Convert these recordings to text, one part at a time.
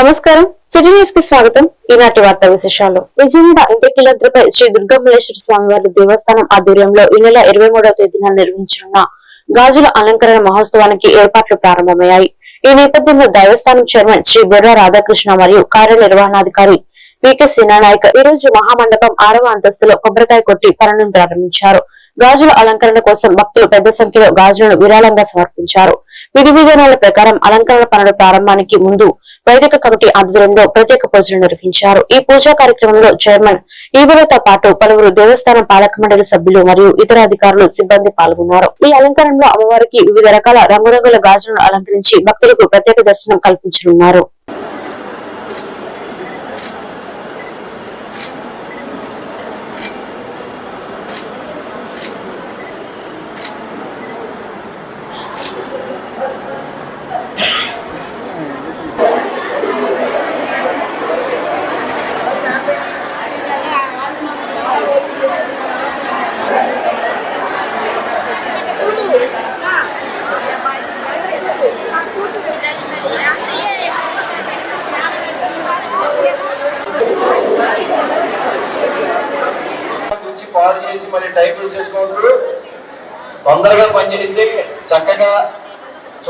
నమస్కారం. సిటీ న్యూస్కి స్వాగతం. ఈనాటి వార్తా విశేషాలు. విజయవాడ ఇంటికిలంత్రపై శ్రీ దుర్గామల్లేశ్వర స్వామి వారి దేవస్థానం ఆధ్వర్యంలో ఈ నెల ఇరవై మూడవ తేదీన నిర్వహించనున్న గాజుల అలంకరణ మహోత్సవానికి ఏర్పాట్లు ప్రారంభమయ్యాయి. ఈ నేపథ్యంలో దేవస్థానం చైర్మన్ శ్రీ బుర్రా రాధాకృష్ణ మరియు కార్యనిర్వహణాధికారి వికే సినానాయక్ ఈ రోజు మహామండపం ఆరవ అంతస్తులో కొబ్బరికాయ కొట్టి పనులను ప్రారంభించారు. గాజుల అలంకరణ కోసం భక్తులు పెద్ద సంఖ్యలో గాజులను విరాళంగా సమర్పించారు. విధి విధానాల ప్రకారం అలంకరణ పనుల ప్రారంభానికి ముందు వైదిక కమిటీ ఆధ్వర్యంలో ప్రత్యేక పూజలు నిర్వహించారు. ఈ పూజా కార్యక్రమంలో చైర్మన్ ఈవోతో పాటు పలువురు దేవస్థానం పాలక మండలి సభ్యులు మరియు ఇతర అధికారులు సిబ్బంది పాల్గొన్నారు. ఈ అలంకరణలో అమ్మవారికి వివిధ రకాల రంగురంగుల గాజులను అలంకరించి భక్తులకు ప్రత్యేక దర్శనం కల్పించనున్నారు.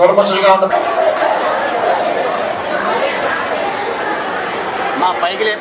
చూడముచ్చటగా ఉంటుంది. మా పైకి లేదు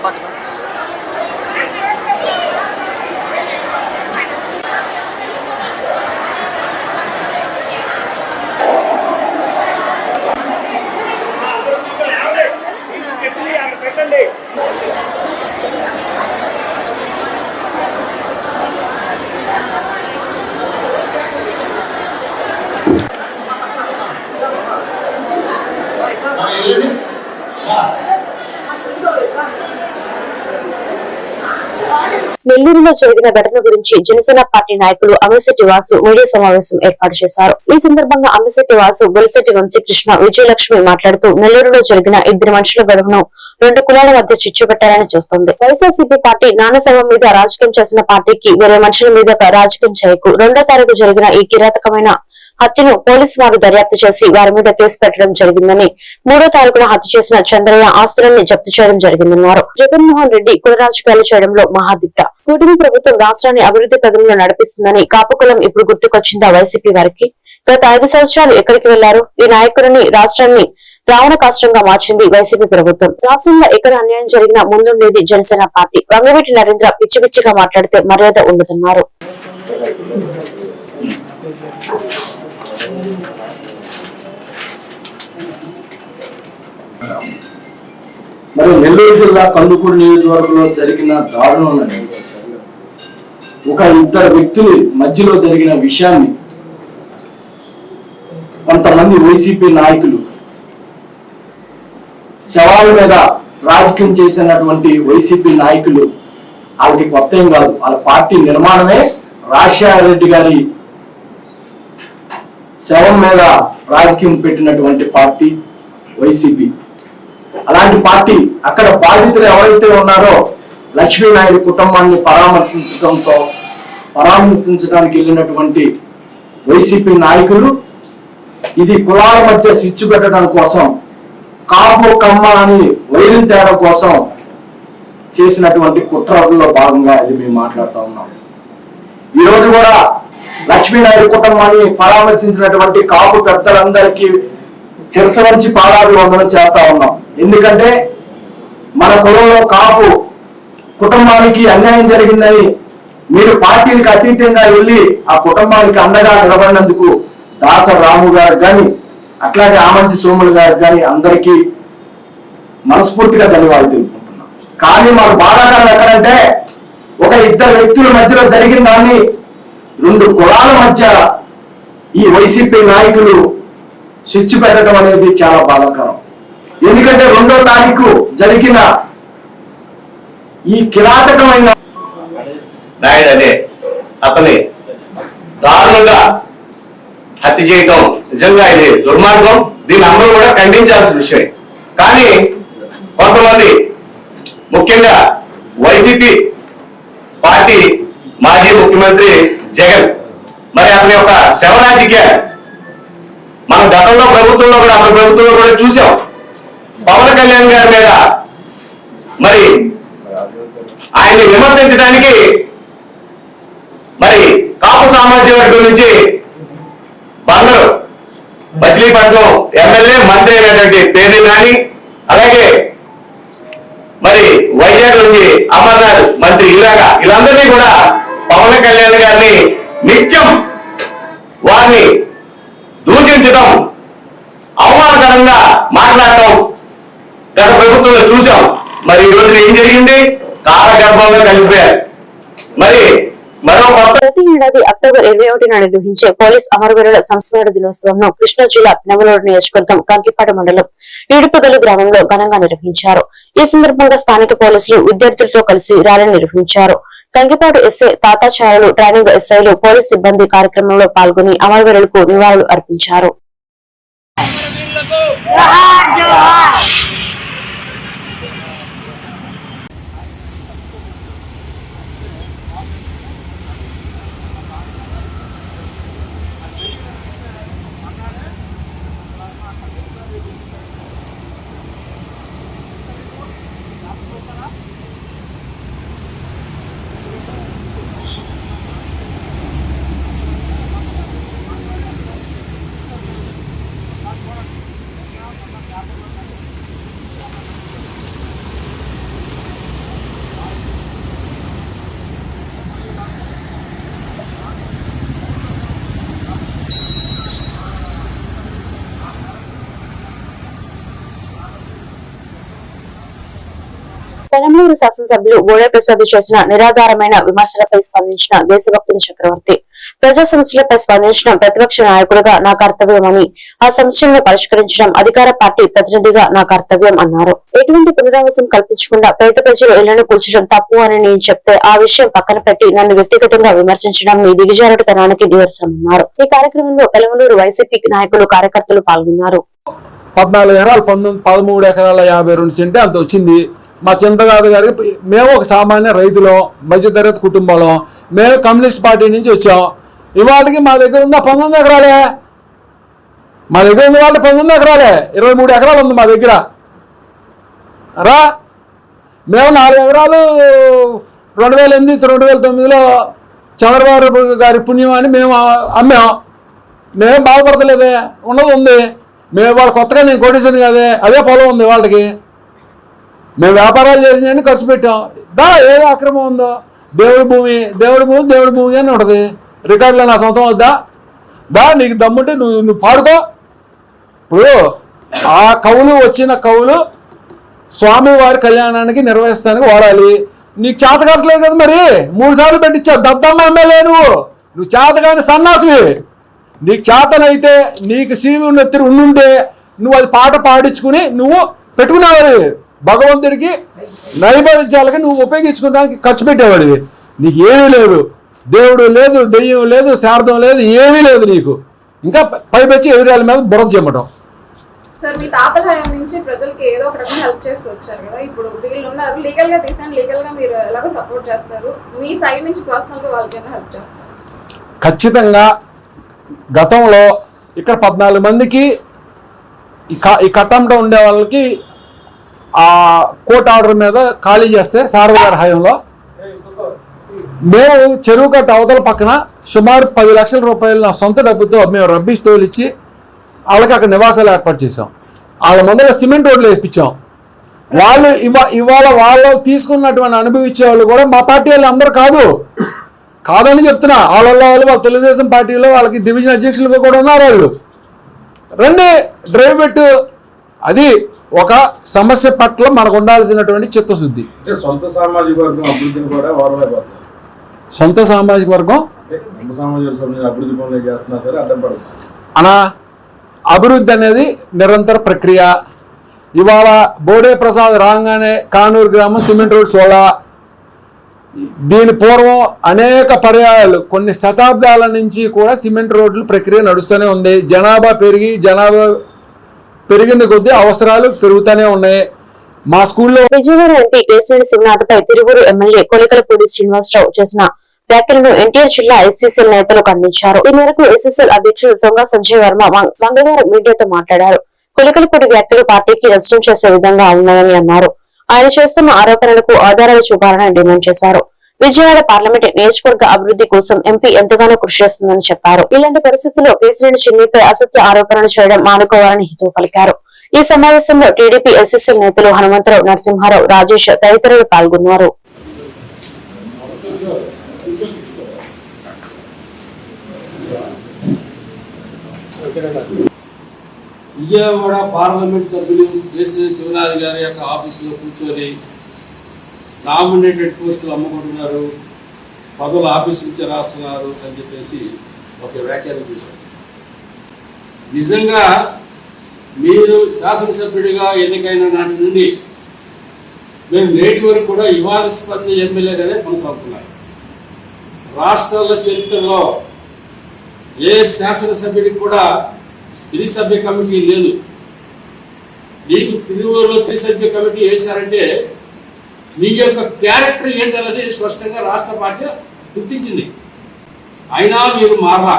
నెల్లూరులో జరిగిన ఘటన గురించి జనసేన పార్టీ నాయకులు అమిశెట్టి వాసు మీడియా సమావేశం ఏర్పాటు చేశారు. ఈ సందర్భంగా అమిశెట్టి వాసు బొలిశెట్టి వంశీకృష్ణ విజయలక్ష్మి మాట్లాడుతూ నెల్లూరులో జరిగిన ఇద్దరు మనుషుల గడువును రెండు కులాల మధ్య చిచ్చు పెట్టాలని చూస్తోంది. వైఎస్ఆర్సీపీ పార్టీ నానసభ మీద రాజకీయం చేసిన పార్టీకి వేరే మనుషుల మీద రాజకీయం చేయకు. రెండో తారీఖు జరిగిన ఈ కిరాతకమైన హత్యను పోలీసు వారు దర్యాప్తు చేసి వారి మీద కేసు పెట్టడం జరిగిందని మూడో తారీఖున హత్య చేసిన చంద్రయ్య ఆస్తులన్నీ జప్తు చేయడం జరిగిందన్నారు. జగన్మోహన్ రెడ్డి కుల రాజకీయాలు చేయడంలో మహాదిట్ట. కూటమి ప్రభుత్వం రాష్ట్రాన్ని అభివృద్ధి పదంలో నడిపిస్తుందని కాపుకులం ఇప్పుడు గుర్తుకొచ్చిందా వైసీపీ వారికి. గత ఐదు సంవత్సరాలు ఎక్కడికి వెళ్ళారు? ఈ నాయకుడిని రాష్ట్రాన్ని రావణ కాష్టంగా మార్చింది వైసీపీ ప్రభుత్వం. రాష్ట్రంలో ఎక్కడ అన్యాయం జరిగినా ముందుండేది జనసేన పార్టీ. వంగవీటి నరేంద్ర పిచ్చి పిచ్చిగా మాట్లాడితే మర్యాద ఉండదన్నారు. మరి నెల్లూరు జిల్లా కందుకూరు నియోజకవర్గంలో జరిగిన దారుణం ఒక ఇద్దరు వ్యక్తులు మధ్యలో జరిగిన విషయాన్ని కొంతమంది వైసీపీ నాయకులు శవాల మీద రాజకీయం చేసినటువంటి వైసీపీ నాయకులు వాళ్ళకి కొత్త ఏం కాదు. వాళ్ళ పార్టీ నిర్మాణమే రాజశేఖర రెడ్డి గారి శవం మీద రాజకీయం పెట్టినటువంటి పార్టీ వైసీపీ. అలాంటి పార్టీ అక్కడ బాధితులు ఎవరైతే ఉన్నారో లక్ష్మీనాయుడు కుటుంబాన్ని పరామర్శించడంతో పరామర్శించడానికి వెళ్ళినటువంటి వైసీపీ నాయకులు ఇది కులాల మధ్య చిచ్చు పెట్టడం కోసం కాపు కమ్మ అని వైరం తేడం కోసం చేసినటువంటి కుట్రలో భాగంగా ఇది మేము మాట్లాడుతూ ఉన్నాం. ఈ రోజు కూడా లక్ష్మీనాయుడు కుటుంబాన్ని పరామర్శించినటువంటి కాపు పెద్దలందరికీ శిరస నుంచి పాదాలు వందనం చేస్తా ఉన్నాం. ఎందుకంటే మన కులంలో కాపు కుటుంబానికి అన్యాయం జరిగిందని మీరు పార్టీలకు అతీతంగా వెళ్ళి ఆ కుటుంబానికి అండగా నిలబడినందుకు దాస రాము గారు కానీ అట్లాగే ఆమంచి సోములు గారు కానీ అందరికీ మనస్ఫూర్తిగా ధన్యవాదాలు తెలుపుకుంటున్నాం. కానీ మాకు బాధాకరం ఎక్కడంటే ఒక ఇద్దరు వ్యక్తుల మధ్యలో జరిగిన దాన్ని రెండు కులాల మధ్య ఈ వైసీపీ నాయకులు స్విచ్ పెట్టడం అనేది చాలా బాధాకరం. ఎందుకంటే రెండో తారీఖు జరిగిన ఈ కిరాతకమైన నాయుడు అనే అతని దారుణంగా హత్య చేయటం నిజంగా ఇది దుర్మార్గం. దీన్ని అందరూ కూడా ఖండించాల్సిన విషయం. కానీ కొంతమంది ముఖ్యంగా వైసీపీ పార్టీ మాజీ ముఖ్యమంత్రి జగన్ మరి అతని యొక్క శవ రాజకీయాలు మన గతంలో ప్రభుత్వంలో కూడా అతని ప్రభుత్వంలో కూడా చూసాం. పవన్ కళ్యాణ్ గారి మీద మరి ఆయన్ని విమర్శించడానికి మరి కాపు సామాజిక వర్గం నుంచి బందరు మచిలీపట్నం ఎమ్మెల్యే మంత్రి అయినటువంటి పేరు నాని అలాగే మరి వైజాగ్ నుంచి అమర్నాథ్ మంత్రి ఇలాగా వీళ్ళందరినీ కూడా పవన్ కళ్యాణ్ గారిని నిత్యం వారిని దూషించడం అవమానకరంగా మాట్లాడటం గత ప్రభుత్వంలో చూసాం మరి ఈ రోజున ఏం జరిగింది? కాలగర్భంలో కలిసిపోయారు. మరి ప్రతి ఏడాది అక్టోబర్ ఇరవై ఒకటిన నిర్వహించే పోలీస్ అమరవీరుల సంస్మరణ దినోత్సవం కృష్ణా జిల్లా పెనమలూరు నియోజకవర్గం కంకిపాడు మండలం ఈడుపుగలు గ్రామంలో ఘనంగా నిర్వహించారు. ఈ సందర్భంగా స్థానిక పోలీసులు విద్యార్థులతో కలిసి ర్యాలీ నిర్వహించారు. కంకిపాడు ఎస్ఐ తాతాచార్యులు ట్రైనింగ్ ఎస్ఐలు పోలీస్ సిబ్బంది కార్యక్రమంలో పాల్గొని అమరవీరులకు నివాళులు అర్పించారు. శాసనసభ్యులు బోడే ప్రసాద్ చేసిన నిరాధారమైన విమర్శలపై స్పందించిన దేశభక్తుని చక్రవర్తి. ప్రజా సమస్యలపై స్పందించడం ప్రతిపక్ష నాయకుడిగా నా కర్తవ్యమని ఆ సమస్యలను పరిష్కరించడం అధికార పార్టీ ప్రతినిధిగా నా కర్తవ్యం అన్నారు. ఎటువంటి పునరావాసం కల్పించకుండా పేద ప్రజలు ఇళ్ళను కూల్చడం తప్పు అని నేను చెప్తే ఆ విషయం పక్కన పెట్టి నన్ను వ్యక్తిగతంగా విమర్శించడం మీ దిగజారుడుతనానికి నిదర్శనమన్నారు ఈ కార్యక్రమంలో పెలమలూరు వైసీపీ నాయకులు కార్యకర్తలు పాల్గొన్నారు. పద్నాలుగు ఎకరాలు పంతొమ్మిది పదమూడు ఎకరాల యాభై రెండు సెంటే అంత వచ్చింది. మా చింతగాదు గారికి మేము ఒక సామాన్య రైతులో మధ్యతరగతి కుటుంబంలో మేము కమ్యూనిస్ట్ పార్టీ నుంచి వచ్చాం. ఇవాళకి మా దగ్గర ఉందా పంతొమ్మిది ఎకరాలే. మా దగ్గర ఉంది వాళ్ళ పంతొమ్మిది ఎకరాలే. ఇరవై మూడు ఎకరాలు ఉంది మా దగ్గర. రా. మేము నాలుగు ఎకరాలు రెండు వేల ఎనిమిది రెండు వేల తొమ్మిదిలో చంద్రబాబు గారి పుణ్యం అని మేము అమ్మాం. మేము బాగుపడతలేదే ఉన్నది ఉంది. మేము వాళ్ళు కొత్తగా నేను కొట్టేసాను కదే. అదే పొలం ఉంది వాళ్ళకి. మేము వ్యాపారాలు చేసినవన్నీ ఖర్చు పెట్టాం. దా ఏ అక్రమం ఉందో. దేవుడి భూమి దేవుడి భూమి దేవుడి భూమి అని ఉంటుంది రికార్డులో నా సొంతం వద్దా దా నీకు దమ్ముంటే నువ్వు నువ్వు పాడుకో. ఇప్పుడు ఆ కవులు వచ్చిన కవులు స్వామివారి కళ్యాణానికి నిర్వహిస్తానికి వాడాలి. నీకు చేత కట్టలేదు కదా మరి? మూడు సార్లు పెట్టించావు. దద్దమ్మ ఎమ్మెల్యే నువ్వు. నువ్వు చేతగానే సన్నాసివి. నీకు చేతనైతే నీకు సీవి ఉన్నెత్తిరి ఉండుంటే నువ్వు అది పాట పాడించుకుని నువ్వు పెట్టుకున్నావు అది భగవంతుడికి నైవేద్యాలకి నువ్వు ఉపయోగించుకోవడానికి ఖర్చు పెట్టేవాడివి. నీకు ఏమీ లేదు. దేవుడు లేదు దెయ్యం లేదు శారదం లేదు ఏమీ లేదు నీకు. ఇంకా పైపెచ్చి ఎదురాల మీద బురద చెమ్మటం. సార్ మీ తాతల హయాం నుంచి ప్రజలకి ఏదో ఒక రకంగా హెల్ప్ చేస్తూ వచ్చారు కదా. ఇప్పుడు వీళ్ళు ఉన్నారు. లీగల్గా తీసాను లీగల్గా మీరు ఎలాగో సపోర్ట్ చేస్తారు. మీ సైడ్ నుంచి పర్సనల్గా వాళ్ళకి ఏమైనా హెల్ప్ చేస్తారు? ఖచ్చితంగా గతంలో ఇక్కడ పద్నాలుగు మందికి ఈ కట్టంలో ఉండే వాళ్ళకి ఆ కోర్టు ఆర్డర్ మీద ఖాళీ చేస్తే సారథి గారి హయాంలో. మేము చెరువు కట్ట అవతల పక్కన సుమారు పది లక్షల రూపాయలు నా సొంత డబ్బుతో మేము రబ్బీస్ తోలిచ్చి వాళ్ళకి అక్కడ నివాసాలు ఏర్పాటు చేసాం వాళ్ళ ముందర సిమెంట్ రోడ్లు వేసిపించాం వాళ్ళు ఇవా ఇవాళ వాళ్ళు తీసుకున్నటువంటి అనుభవించే వాళ్ళు కూడా మా పార్టీ వాళ్ళు అందరూ కాదు. కాదని చెప్తున్నా వాళ్ళ వాళ్ళు వాళ్ళ తెలుగుదేశం పార్టీలో వాళ్ళకి డివిజన్ అధ్యక్షులుగా కూడా ఉన్నారు వాళ్ళు. రండి డ్రైవ్ పెట్టు. అది ఒక సమస్య పట్ల మనకు ఉండాల్సినటువంటి చిత్తశుద్ధి. సొంత సామాజిక వర్గం అభివృద్ధిని కూడా సొంత సామాజిక అనా అభివృద్ధి అనేది నిరంతర ప్రక్రియ. ఇవాళ బోడే ప్రసాద్ రాగానే కానూరు గ్రామం సిమెంట్ రోడ్ సోలా దీని పూర్వం అనేక పర్యాయాలు కొన్ని శతాబ్దాల నుంచి కూడా సిమెంట్ రోడ్లు ప్రక్రియ నడుస్తూనే ఉంది. జనాభా పెరిగి జనాభా పెరిగిన కొద్దీ అవసరాలు పెరుగుతూనే ఉన్నాయి. మా స్కూల్లో విజయవాడ ఎంపీ కేశినేని శివనాథ్పై తిరువురు ఎమ్మెల్యే కొలికలపూడి శ్రీనివాసరావు చేసిన వ్యాఖ్యలను ఎన్టీఆర్ జిల్లా ఎస్సీసీఎల్ నేతలు ఖండించారు. ఈ మేరకు ఎస్సీసీఎల్ అధ్యక్షుడు సొంగ సంజయ్ వర్మ మంగళవారం మీడియాతో మాట్లాడారు. కులకలపూడి వ్యాఖ్యలు పార్టీకి నష్టం చేసే విధంగా ఉన్నాయని అన్నారు. ఆయన చేస్తున్న ఆరోపణలకు ఆధారాలు చూపాలని డిమాండ్ చేశారు. విజయవాడ పార్లమెంట్ నియోజకవర్గ అభివృద్ధి కోసం ఎంపీ ఎంతగానో కృషి చేస్తుందని చెప్పారు. ఇలాంటి పరిస్థితుల్లో కేసీఆర్ చిన్నిపై అసత్య ఆరోపణలు చేయడం మానుకోవాలని హితవు పలికారు. ఈ సమావేశంలో టీడీపీ ఎస్ఎస్ఎల్ నేతలు హనుమంతరావు నరసింహారావు రాజేష్ తదితరులు పాల్గొన్నారు. విజయవాడ పార్లమెంట్ సభ్యులు కేసీ శివనాథ్ గారి యొక్క ఆఫీసులో కూర్చొని నామినేటెడ్ పోస్టులు అమ్ముకుంటున్నారు. పదవులు ఆఫీస్ నుంచి రాస్తున్నారు అని చెప్పేసి ఒక వ్యాఖ్యానం చేశారు. నిజంగా మీరు శాసనసభ్యుడిగా ఎన్నికైన నాటి నుండి మేము నేటి వరకు కూడా వివాదాస్పద ఎమ్మెల్యేగానే కొనసాగుతున్నారు. రాష్ట్రాల చరిత్రలో ఏ శాసనసభ్యుడికి కూడా త్రిసభ్య కమిటీ లేదు. నీకు తిరువురులో త్రిసభ్య కమిటీ వేశారంటే నీ యొక్క క్యారెక్టర్ ఏంటన్నది స్పష్టంగా రాష్ట్ర పార్టీ గుర్తించింది. అయినా మీరు మారలా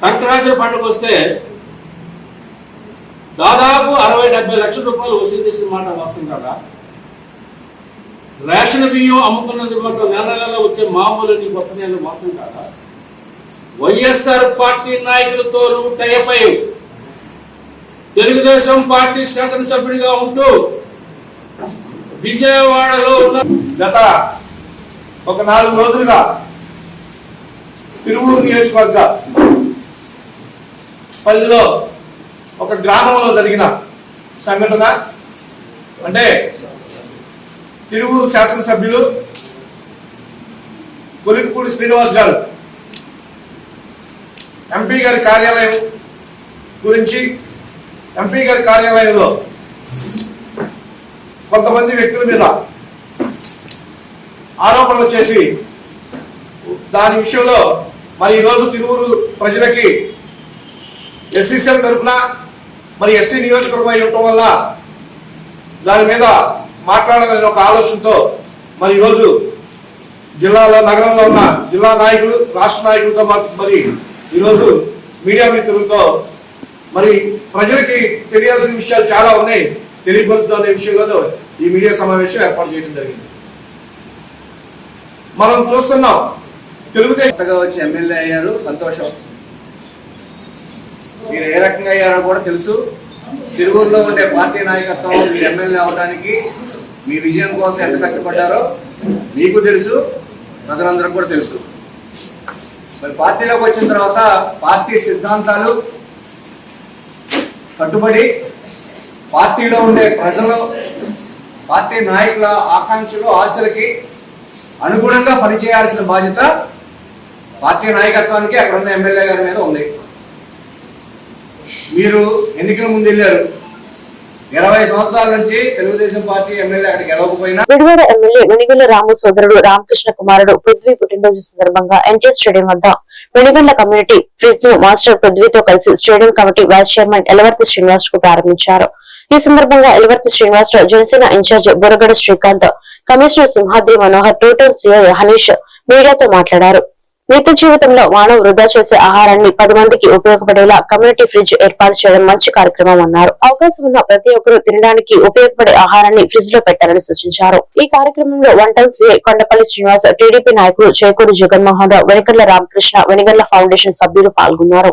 సంక్రాంతి పండుగ వస్తే దాదాపు అరవై డెబ్బై లక్షల రూపాయలు వసూలు చేసిన మాట వస్తుంది కదా? రేషన్ బియ్యం అమ్ముకున్నది మాట నెల నెల వచ్చే మామూలు నీకు వస్తున్నాయని వస్తుంది కదా? వైఎస్ఆర్ పార్టీ నాయకులతో నువ్వు టైప్ తెలుగుదేశం పార్టీ శాసనసభ్యుడిగా ఉంటూ విజయవాడలో ఉన్న గత ఒక నాలుగు రోజులుగా తిరువూరు నియోజకవర్గ పరిధిలో ఒక గ్రామంలో జరిగిన సంఘటన. అంటే తిరువూరు శాసనసభ్యులు కొలిక్పూడి శ్రీనివాస్ గారు ఎంపీ గారి కార్యాలయం గురించి ఎంపీ గారి కార్యాలయంలో కొంతమంది వ్యక్తుల మీద ఆరోపణలు చేసి దాని విషయంలో మరి ఈరోజు తిరువురు ప్రజలకి ఎస్సీసీఎల్ తరఫున మరి ఎస్సీ నియోజకవర్గం అయి ఉండటం వల్ల దాని మీద మాట్లాడాలని ఒక ఆలోచనతో మరి ఈరోజు జిల్లాలో నగరంలో ఉన్న జిల్లా నాయకులు రాష్ట్ర నాయకులతో మరి ఈరోజు మీడియా మిత్రులతో మరి ప్రజలకి తెలియాల్సిన విషయాలు చాలా ఉన్నాయి. తెలియపరుద్దాం విషయంలో ఈ మీడియా సమావేశం ఏర్పాటు చేయడం జరిగింది. మనం చూస్తున్నాం తెలుగుదేశం వచ్చి ఎమ్మెల్యే అయ్యారు సంతోషం. మీరు ఏ రకంగా అయ్యారో కూడా తెలుసు. తిరువురులో ఉండే పార్టీ నాయకత్వం మీరు ఎమ్మెల్యే అవడానికి మీ విజయం కోసం ఎంత కష్టపడ్డారో మీకు తెలుసు ప్రజలందరూ కూడా తెలుసు. మరి పార్టీలోకి వచ్చిన తర్వాత పార్టీ సిద్ధాంతాలు కట్టుబడి పార్టీలో ఉండే ప్రజలు పార్టీ నాయకుల ఆకాంక్షలు ఆశలకి అనుగుణంగా పనిచేయాల్సిన బాధ్యత పార్టీ నాయకత్వానికి అక్కడ ఉన్న ఎమ్మెల్యే గారి మీద ఉంది. మీరు ఎన్నికల ముందు వెళ్ళారు. ఇరవై సంవత్సరాల నుంచి తెలుగుదేశం పార్టీ ఎమ్మెల్యే అక్కడికి గెలవకపోయినా విడివాడ ఎమ్మెల్యే వెనిగళ్ళ రాము సోదరుడు రామకృష్ణ కుమారుడు పృథ్వీ పుట్టినరోజు సందర్భంగా ఎన్టీఆర్ స్టేడియం వద్ద వెనిగళ్ళ కమ్యూనిటీ ఫ్రిడ్జ్ మాస్టర్ పృథ్వీతో కలిసి stadium committee vice chairman Elavarthi శ్రీనివాస్కు ప్రారంభించారు. ఈ సందర్భంగా Elavarthi Srinivas Janasena incharge Buragada Srikanth commissioner Simhadri Manohar total CI Hanish మీడియాతో మాట్లాడారు. నిత్య జీవితంలో మానవ వృధా చేసే ఆహారాన్ని పది మందికి ఉపయోగపడేలా కమ్యూనిటీ ఫ్రిడ్జ్ ఏర్పాటు చేయడం మంచి కార్యక్రమం అన్నారు. అవకాశం ఉన్న ప్రతి ఒక్కరూ తినడానికి ఉపయోగపడే ఆహారాన్ని ఫ్రిడ్జ్లో పెట్టాలని సూచించారు. ఈ కార్యక్రమంలో వంటల్ సిఐ కొండపల్లి శ్రీనివాస్ టీడీపీ నాయకులు చేకూరు జగన్మోహన్ రావు వెనిగళ్ళ రామకృష్ణ వెనిగళ్ళ ఫౌండేషన్ సభ్యులు పాల్గొన్నారు.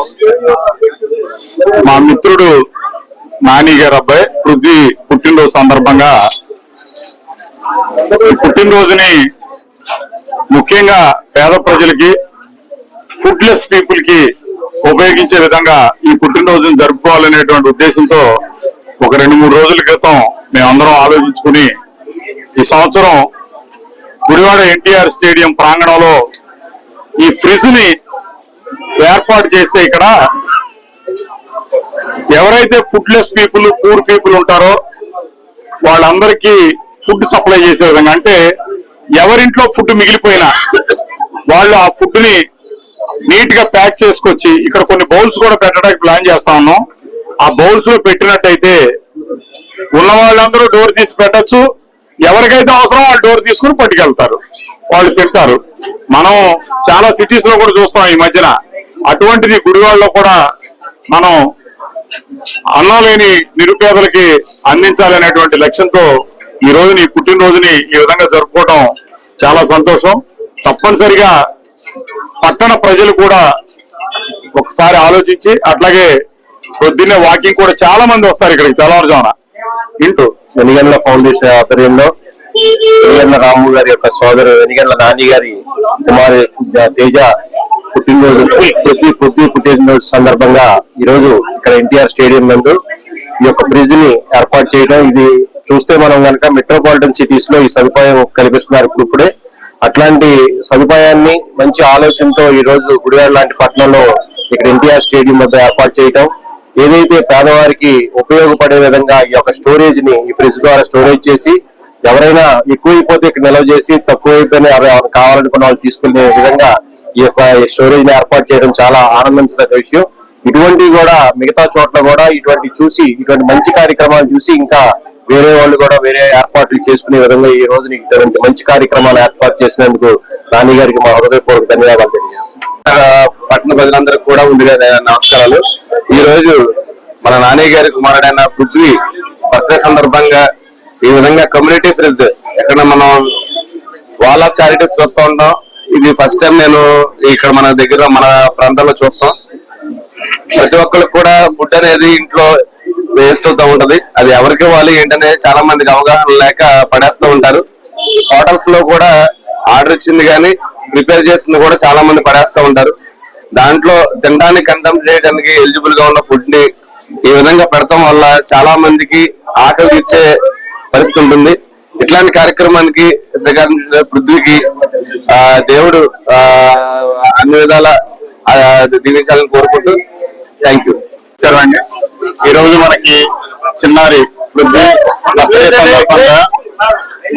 మా మిత్రుడు నాని గారు అబ్బాయి పృథ్వీ పుట్టినరోజు సందర్భంగా పుట్టినరోజుని ముఖ్యంగా పేద ప్రజలకి ఫుడ్లెస్ పీపుల్కి ఉపయోగించే విధంగా ఈ పుట్టినరోజును జరుపుకోవాలనేటువంటి ఉద్దేశంతో ఒక రెండు మూడు రోజుల క్రితం మేమందరం ఆలోచించుకుని ఈ సంవత్సరం గుడివాడ ఎన్టీఆర్ స్టేడియం ప్రాంగణంలో ఈ ఫ్రిజ్ని ఏర్పాటు చేస్తే ఇక్కడ ఎవరైతే ఫుడ్లెస్ పీపుల్ పూర్ పీపుల్ ఉంటారో వాళ్ళందరికీ ఫుడ్ సప్లై చేసే విధంగా అంటే ఎవరింట్లో ఫుడ్ మిగిలిపోయినా వాళ్ళు ఆ ఫుడ్ని నీట్గా ప్యాక్ చేసుకొచ్చి ఇక్కడ కొన్ని బౌల్స్ కూడా పెట్టడానికి ప్లాన్ చేస్తా ఉన్నాం. ఆ బౌల్స్లో పెట్టినట్టయితే ఉన్న వాళ్ళందరూ డోర్ తీసి పెట్టొచ్చు. ఎవరికైతే అవసరం వాళ్ళు డోర్ తీసుకుని పట్టుకెళ్తారు. వాళ్ళు తింటారు. మనం చాలా సిటీస్లో కూడా చూస్తాం ఈ మధ్యన. అటువంటిది గుడివాడలో కూడా మనం అన్నం లేని నిరుపేదలకి అందించాలనేటువంటి లక్ష్యంతో ఈ రోజుని పుట్టినరోజుని ఈ విధంగా జరుపుకోవడం చాలా సంతోషం. తప్పనిసరిగా పట్టణ ప్రజలు కూడా ఒకసారి ఆలోచించి అట్లాగే పొద్దున్నే వాకింగ్ కూడా చాలా మంది వస్తారు ఇక్కడికి తెల్లవారుజామున. ఇంటూ వెనిగండ్ల ఫౌండేషన్ ఆధ్వర్యంలో వెనిగండ్ల రాము గారి యొక్క సోదరు వెనిగండ్ల నాని గారి కుమారి తేజ పుట్టినరోజు ప్రతి పృథ్వీ పుట్టినరోజు సందర్భంగా ఈ రోజు ఇక్కడ ఎన్టీఆర్ స్టేడియం నందు ఈ యొక్క బ్రిడ్జ్ని ఏర్పాటు చేయడం ఇది చూస్తే మనం కనుక మెట్రోపాలిటన్ సిటీస్లో ఈ సదుపాయం కల్పిస్తున్నారు ఇప్పుడే అట్లాంటి సదుపాయాన్ని మంచి ఆలోచనతో ఈ రోజు గుడివాడ లాంటి పట్టణంలో ఇక్కడ ఎన్టీఆర్ స్టేడియం వద్ద ఏర్పాటు చేయడం ఏదైతే పేదవారికి ఉపయోగపడే విధంగా ఈ యొక్క స్టోరేజ్ని ఈ ఫ్రిడ్జ్ ద్వారా స్టోరేజ్ చేసి ఎవరైనా ఎక్కువైపోతే ఇక్కడ నిల్వ చేసి తక్కువైపోయినా అవి ఎవరికి కావాలనుకున్న వాళ్ళు తీసుకునే విధంగా ఈ యొక్క స్టోరేజ్ని ఏర్పాటు చేయడం చాలా ఆనందించదగ్గ విషయం. ఇటువంటివి కూడా మిగతా చోట్ల కూడా ఇటువంటి చూసి ఇటువంటి మంచి కార్యక్రమాలు చూసి ఇంకా వేరే వాళ్ళు కూడా వేరే ఏర్పాట్లు చేసుకునే విధంగా ఈ రోజు ఇటువంటి మంచి కార్యక్రమాలు ఏర్పాటు చేసినందుకు నాని గారికి మా హృదయపూర్వక ధన్యవాదాలు తెలియజేస్తున్నాం పట్టణ ప్రజలందరికీ కూడా ఉండే నమస్కారాలు. ఈ రోజు మన నాని గారి కుమారుడైన పృథ్వీ బర్త్డే సందర్భంగా ఈ విధంగా కమ్యూనిటీ ఫ్రిడ్జ్ ఎక్కడ మనం వాల్ ఆఫ్ చారిటీస్ చూస్తూ ఉంటాం. ఇది ఫస్ట్ టైం నేను ఇక్కడ మన దగ్గర మన ప్రాంతంలో చూస్తాం. ప్రతి ఒక్కరికి కూడా ఫుడ్ అనేది ఇంట్లో వేస్ట్ అవుతూ ఉంటది. అది ఎవరికి వాళ్ళు ఏంటనేది చాలా మందికి అవగాహన లేక పడేస్తూ ఉంటారు. హోటల్స్లో కూడా ఆర్డర్ ఇచ్చింది కానీ ప్రిపేర్ చేసింది కూడా చాలా మంది పడేస్తూ ఉంటారు. దాంట్లో తినడానికి కంటెంప్ట్ చేయడానికి ఎలిజిబుల్గా ఉన్న ఫుడ్ని ఈ విధంగా పెడతాం వల్ల చాలా మందికి ఆకలి ఇచ్చే పరిస్థితి ఉంటుంది. ఇట్లాంటి కార్యక్రమానికి శ్రీకారం పృథ్వీకి ఆ దేవుడు ఆ అన్ని విధాల దీవించాలని కోరుకుంటూ థ్యాంక్ యూ అండి. ఈ రోజు మనకి చిన్నారి పృథ్వీ బర్త్డే సందర్భంగా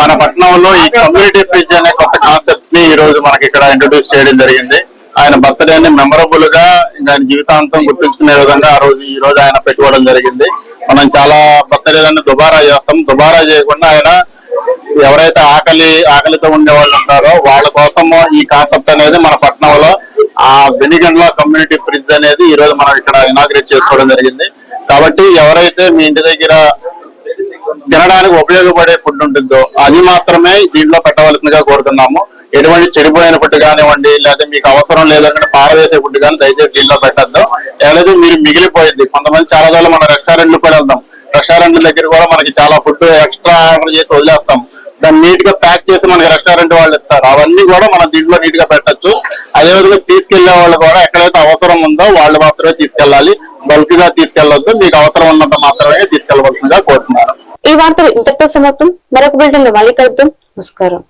మన పట్టణంలో ఈ కమ్యూనిటీ ఫ్రిడ్జ్ అనే కొత్త కాన్సెప్ట్ని ఈ రోజు మనకి ఇక్కడ ఇంట్రొడ్యూస్ చేయడం జరిగింది. ఆయన బర్త్డే ని మెమరబుల్గా ఆయన జీవితాంతం గుర్తుంచుకునే విధంగా ఆ రోజు ఈ రోజు ఆయన పెట్టుకోవడం జరిగింది. మనం చాలా బర్త్డేలను దుబారా చేస్తాం. దుబారా చేయకుండా ఆయన ఎవరైతే ఆకలి ఆకలితో ఉండే వాళ్ళు ఉంటారో వాళ్ళ కోసం ఈ కాన్సెప్ట్ అనేది మన పట్టణంలో ఆ వెనిగండ్ల కమ్యూనిటీ ఫ్రిడ్జ్ అనేది ఈ రోజు మనం ఇక్కడ ఇనాగ్రేట్ చేసుకోవడం జరిగింది. కాబట్టి ఎవరైతే మీ ఇంటి దగ్గర తినడానికి ఉపయోగపడే ఫుడ్ ఉంటుందో అది మాత్రమే దీంట్లో పెట్టవలసిందిగా కోరుతున్నాము. ఎటువంటి చెడిపోయిన ఫుడ్ కానివ్వండి లేదా మీకు అవసరం లేదంటే పారవేసే ఫుడ్ కానీ దయచేసి దీంట్లో పెట్టద్దు. ఏదైతే మీరు మిగిలిపోయింది కొంతమంది చాలా రోజులు మన రెస్టారెంట్లు కూడా వెళ్తాం రెస్టారెంట్ దగ్గర కూడా మనకి చాలా ఫుడ్ ఎక్స్ట్రా ఆర్డర్ చేసి వదిలేస్తాం. దాన్ని నీట్గా ప్యాక్ చేసి మనకి రెస్టారెంట్ వాళ్ళు ఇస్తారు. అవన్నీ కూడా మనం దీంట్లో నీట్గా పెట్టచ్చు. అదేవిధంగా తీసుకెళ్ళే వాళ్ళు కూడా ఎక్కడైతే అవసరం ఉందో వాళ్ళు మాత్రమే తీసుకెళ్ళాలి బల్క్గా తీసుకెళ్ళొద్దు మీకు అవసరం ఉన్నంత మాత్రమే తీసుకెళ్ళవలసిందిగా కోరుతున్నాను. ఈ వార్తలు ఇంతటితో సమాప్తం. మరొక బిల్డింగ్ మళ్ళీ కలుద్దాం. నమస్కారం.